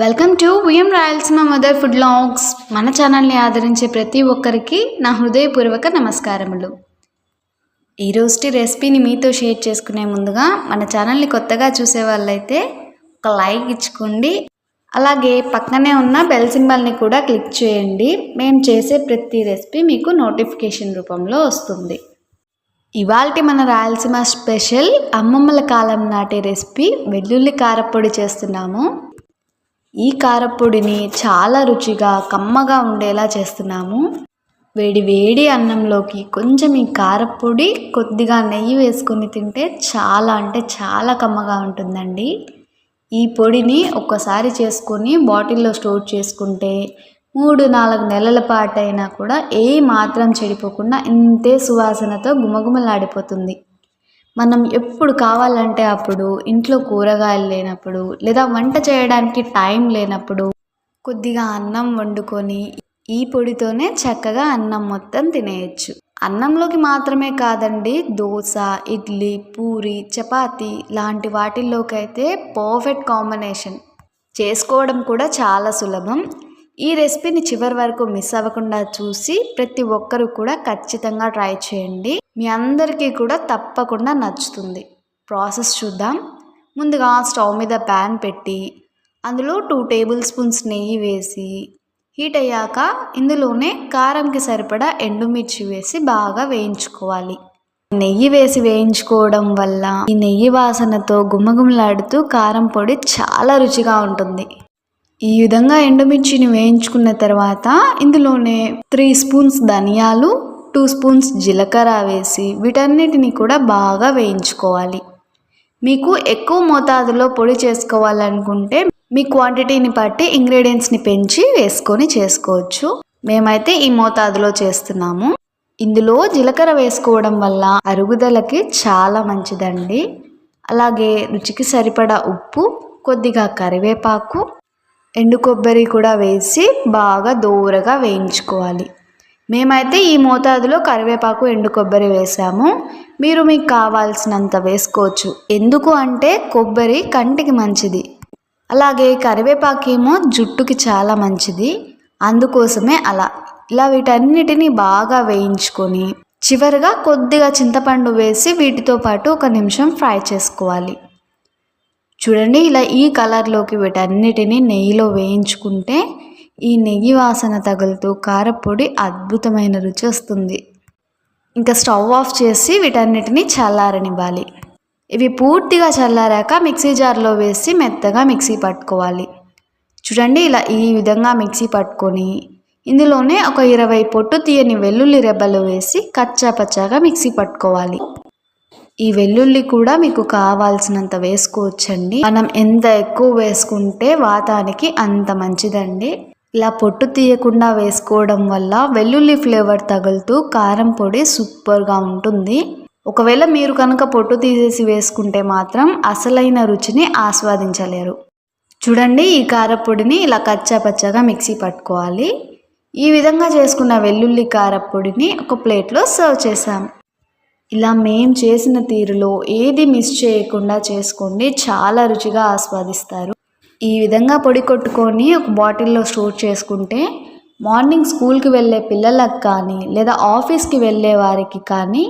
Welcome to VM Rayalaseema mother food logs మన ఛానల్ని ఆదరించే ప్రతి ఒక్కరికి నా హృదయపూర్వక నమస్కారములు. ఈరోజు రెసిపీని మీతో షేర్ చేసుకునే ముందుగా మన ఛానల్ని కొత్తగా చూసే వాళ్ళైతే ఒక లైక్ ఇచ్చుకోండి. అలాగే పక్కనే ఉన్న బెల్ సింబల్ని కూడా క్లిక్ చేయండి. మేము చేసే ప్రతి రెసిపీ మీకు నోటిఫికేషన్ రూపంలో వస్తుంది. ఇవాల్టి మన రాయలసీమ స్పెషల్ అమ్మమ్మల కాలం నాటి రెసిపీ వెల్లుల్లి కారపొడి చేస్తున్నాము. ఈ కారపొడిని చాలా రుచిగా కమ్మగా ఉండేలా చేస్తున్నాము. వేడి వేడి అన్నంలోకి కొంచెం ఈ కారపొడి కొద్దిగా నెయ్యి వేసుకొని తింటే చాలా అంటే చాలా కమ్మగా ఉంటుందండి. ఈ పొడిని ఒక్కసారి చేసుకొని బాటిల్లో స్టోర్ చేసుకుంటే మూడు నాలుగు నెలల పాటైనా కూడా ఏ మాత్రం చెడిపోకుండా ఇంతే సువాసనతో గుమగుమలాడిపోతుంది. మనం ఎప్పుడు కావాలంటే అప్పుడు ఇంట్లో కూరగాయలు లేనప్పుడు లేదా వంట చేయడానికి టైం లేనప్పుడు కొద్దిగా అన్నం వండుకొని ఈ పొడితోనే చక్కగా అన్నం మొత్తం తినేయచ్చు. అన్నంలోకి మాత్రమే కాదండి దోశ ఇడ్లీ పూరి చపాతి లాంటి వాటిల్లోకి అయితే పర్ఫెక్ట్ కాంబినేషన్. చేసుకోవడం కూడా చాలా సులభం. ఈ రెసిపీని చివరి వరకు మిస్ అవ్వకుండా చూసి ప్రతి ఒక్కరు కూడా ఖచ్చితంగా ట్రై చేయండి. మీ అందరికీ కూడా తప్పకుండా నచ్చుతుంది. ప్రాసెస్ చూద్దాం. ముందుగా స్టవ్ మీద ప్యాన్ పెట్టి అందులో టూ టేబుల్ స్పూన్స్ నెయ్యి వేసి హీట్ అయ్యాక ఇందులోనే కారంకి సరిపడా ఎండుమిర్చి వేసి బాగా వేయించుకోవాలి. నెయ్యి వేసి వేయించుకోవడం వల్ల ఈ నెయ్యి వాసనతో గుమ్మగుమ్మలాడుతూ కారం పొడి చాలా రుచిగా ఉంటుంది. ఈ విధంగా ఎండుమిర్చిని వేయించుకున్న తర్వాత ఇందులోనే త్రీ స్పూన్స్ ధనియాలు టూ స్పూన్స్ జీలకర్ర వేసి వీటన్నిటిని కూడా బాగా వేయించుకోవాలి. మీకు ఎక్కువ మోతాదులో పొడి చేసుకోవాలనుకుంటే మీ క్వాంటిటీని బట్టి ఇంగ్రీడియంట్స్ని పెంచి వేసుకొని చేసుకోవచ్చు. మేమైతే ఈ మోతాదులో చేస్తున్నాము. ఇందులో జీలకర్ర వేసుకోవడం వల్ల అరుగుదలకి చాలా మంచిదండి. అలాగే రుచికి సరిపడా ఉప్పు కొద్దిగా కరివేపాకు ఎండు కొబ్బరి కూడా వేసి బాగా దూరగా వేయించుకోవాలి. మేమైతే ఈ మోతాదులో కరివేపాకు ఎండు కొబ్బరి వేసాము. మీరు మీకు కావాల్సినంత వేసుకోవచ్చు. ఎందుకు అంటే కొబ్బరి కంటికి మంచిది. అలాగే కరివేపాకు ఏమో జుట్టుకి చాలా మంచిది. అందుకోసమే అలా. ఇలా వీటన్నిటిని బాగా వేయించుకొని చివరిగా కొద్దిగా చింతపండు వేసి వీటితో పాటు ఒక నిమిషం ఫ్రై చేసుకోవాలి. చూడండి ఇలా ఈ కలర్లోకి వీటన్నిటిని నెయ్యిలో వేయించుకుంటే ఈ నెయ్యి వాసన తగులుతూ కారపొడి అద్భుతమైన రుచి వస్తుంది. ఇంకా స్టవ్ ఆఫ్ చేసి వీటన్నిటిని చల్లారనివ్వాలి. ఇవి పూర్తిగా చల్లారాక మిక్సీ జార్లో వేసి మెత్తగా మిక్సీ పట్టుకోవాలి. చూడండి ఇలా ఈ విధంగా మిక్సీ పట్టుకొని ఇందులోనే ఒక ఇరవై పొట్టు తీయని వెల్లుల్లి రెబ్బలు వేసి కచ్చా పచ్చాగా మిక్సీ పట్టుకోవాలి. ఈ వెల్లుల్లి కూడా మీకు కావాల్సినంత వేసుకోవచ్చండి. మనం ఎంత ఎక్కువ వేసుకుంటే వాతానికి అంత మంచిదండి. ఇలా పొట్టు తీయకుండా వేసుకోవడం వల్ల వెల్లుల్లి ఫ్లేవర్ తగులుతూ కారం పొడి సూపర్గా ఉంటుంది. ఒకవేళ మీరు కనుక పొట్టు తీసేసి వేసుకుంటే మాత్రం అసలైన రుచిని ఆస్వాదించలేరు. చూడండి ఈ కారపొడిని ఇలా కచ్చా పచ్చగా మిక్సీ పట్టుకోవాలి. ఈ విధంగా చేసుకున్న వెల్లుల్లి కారపొడిని ఒక ప్లేట్లో సర్వ్ చేసాం ఇలా మేం చేసిన తీరులో ఏది మిస్ చేయకుండా చేసుకోండి చాలా రుచిగా ఆస్వాదిస్తారు. ఈ విధంగా పొడి కొట్టుకొని ఒక బాటిల్లో స్టోర్ చేసుకుంటే మార్నింగ్ స్కూల్కి వెళ్ళే పిల్లలకు కానీ లేదా ఆఫీస్కి వెళ్ళే వారికి కానీ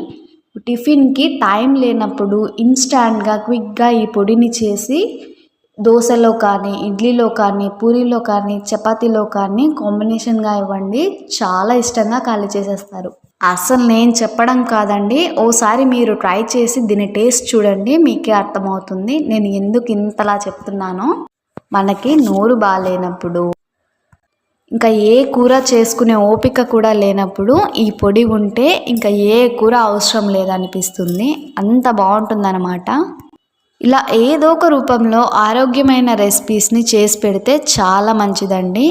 టిఫిన్కి టైం లేనప్పుడు ఇన్స్టాంట్గా క్విక్గా ఈ పొడిని చేసి దోశలో కానీ ఇడ్లీలో కానీ పూరీలో కానీ చపాతీలో కానీ కాంబినేషన్గా ఇవ్వండి. చాలా ఇష్టంగా ఖాళీ చేసేస్తారు. అసలు నేను చెప్పడం కాదండి. ఓసారి మీరు ట్రై చేసి దీని టేస్ట్ చూడండి మీకే అర్థమవుతుంది. నేను ఎందుకు ఇంతలా చెప్తున్నానో. మనకి నోరు బాగాలేనప్పుడు ఇంకా ఏ కూర చేసుకునే ఓపిక కూడా లేనప్పుడు ఈ పొడి ఉంటే ఇంకా ఏ కూర అవసరం లేదనిపిస్తుంది. అంత బాగుంటుందన్నమాట. ఇలా ఏదో ఒక రూపంలో ఆరోగ్యమైన రెసిపీస్ని చేసి పెడితే చాలా మంచిదండి.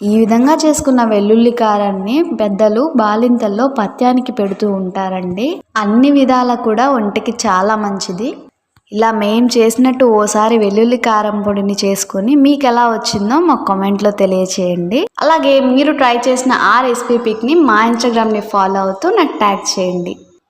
ఈ విధంగా చేసుకున్న వెల్లుల్లి కారాన్ని పెద్దలు బాలింతల్లో పత్యానికి పెడుతూ ఉంటారండి. అన్ని విధాల కూడా ఒంటికి చాలా మంచిది. ఇలా మేం చేసినట్టు ఓసారి వెల్లుల్లి కారం పొడిని చేసుకొని మీకు ఎలా వచ్చిందో మా కామెంట్లో తెలియచేయండి. అలాగే మీరు ట్రై చేసిన ఆ రెసిపీ పిక్ని మా ఇన్స్టాగ్రామ్ని ఫాలో అవుతూ నాకు ట్యాగ్ చేయండి.